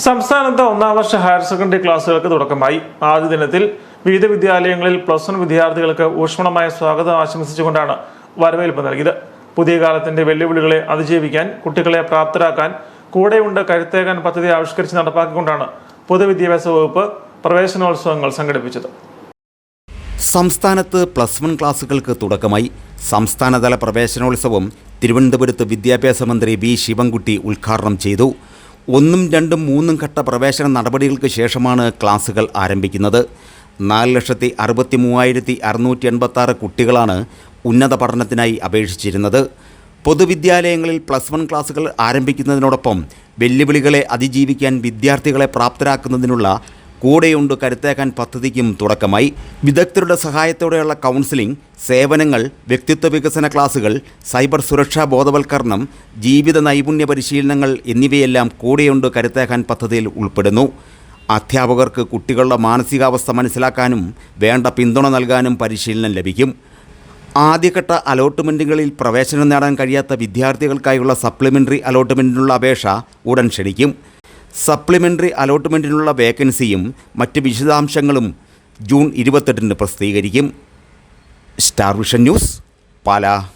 സംസ്ഥാനത്ത് ഒന്നാം വർഷ higher secondary ക്ലാസ്സുകൾക്ക് തുടക്കമായി. ആദ്യ ദിനത്തിൽ വിവിധ വിദ്യാലയങ്ങളിൽ പ്ലസ് വൺ വിദ്യാർത്ഥികൾക്ക് ഊഷ്മളമായ സ്വാഗതം ആശംസിച്ചുകൊണ്ടാണ് വരവേൽപ്പ് നൽകിയത്. പുതിയ കാലത്തിന്റെ വെല്ലുവിളികളെ അതിജീവിക്കാൻ കുട്ടികളെ പ്രാപ്തരാക്കാൻ കൂടെയുണ്ട് കരുത്തേകാൻ പദ്ധതി ആവിഷ്കരിച്ച് നടപ്പാക്കിക്കൊണ്ടാണ് പൊതുവിദ്യാഭ്യാസ വകുപ്പ് പ്രവേശനോത്സവങ്ങൾ സംഘടിപ്പിച്ചത്. സംസ്ഥാനത്ത് പ്ലസ് വൺ ക്ലാസുകൾക്ക് തുടക്കമായി. സംസ്ഥാനതല പ്രവേശനോത്സവം തിരുവനന്തപുരത്ത് വിദ്യാഭ്യാസ മന്ത്രി വി ശിവൻകുട്ടി ഉദ്ഘാടനം ചെയ്തു. ഒന്നും രണ്ടും മൂന്നും ഘട്ട പ്രവേശന നടപടികൾക്ക് ശേഷമാണ് ക്ലാസുകൾ ആരംഭിക്കുന്നത്. നാല് ലക്ഷത്തി അറുപത്തി മൂവായിരത്തി അറുന്നൂറ്റി എൺപത്തി കുട്ടികളാണ് ഉന്നത പഠനത്തിനായി അപേക്ഷിച്ചിരുന്നത്. പൊതുവിദ്യാലയങ്ങളിൽ പ്ലസ് വൺ ക്ലാസുകൾ ആരംഭിക്കുന്നതിനോടൊപ്പം വെല്ലുവിളികളെ അതിജീവിക്കാൻ വിദ്യാർത്ഥികളെ പ്രാപ്തരാക്കുന്നതിനുള്ള കൂടെയുണ്ട് കരുത്തേക്കാൻ പദ്ധതിക്കും തുടക്കമായി. വിദഗ്ധരുടെ സഹായത്തോടെയുള്ള കൗൺസിലിംഗ് സേവനങ്ങൾ വ്യക്തിത്വ വികസന ക്ലാസുകൾ സൈബർ സുരക്ഷാ ബോധവൽക്കരണം ജീവിത നൈപുണ്യ പരിശീലനങ്ങൾ എന്നിവയെല്ലാം കൂടെയുണ്ട് കരുത്തേക്കാൻ പദ്ധതിയിൽ ഉൾപ്പെടുന്നു. അധ്യാപകർക്ക് കുട്ടികളുടെ മാനസികാവസ്ഥ മനസ്സിലാക്കാനും വേണ്ട പിന്തുണ നൽകാനും പരിശീലനം ലഭിക്കും. ആദ്യഘട്ട അലോട്ട്മെന്റുകളിൽ പ്രവേശനം നേടാൻ കഴിയാത്ത വിദ്യാർത്ഥികൾക്കായുള്ള സപ്ലിമെന്ററി അലോട്ട്മെന്റിനുള്ള അപേക്ഷ ഉടൻ ക്ഷണിക്കും. സപ്ലിമെന്ററി അലോട്ട്മെന്റിനുള്ള വേക്കൻസിയും മറ്റ് വിശദാംശങ്ങളും ജൂൺ ഇരുപത്തെട്ടിന് പ്രസിദ്ധീകരിക്കും. Star vision news Pala.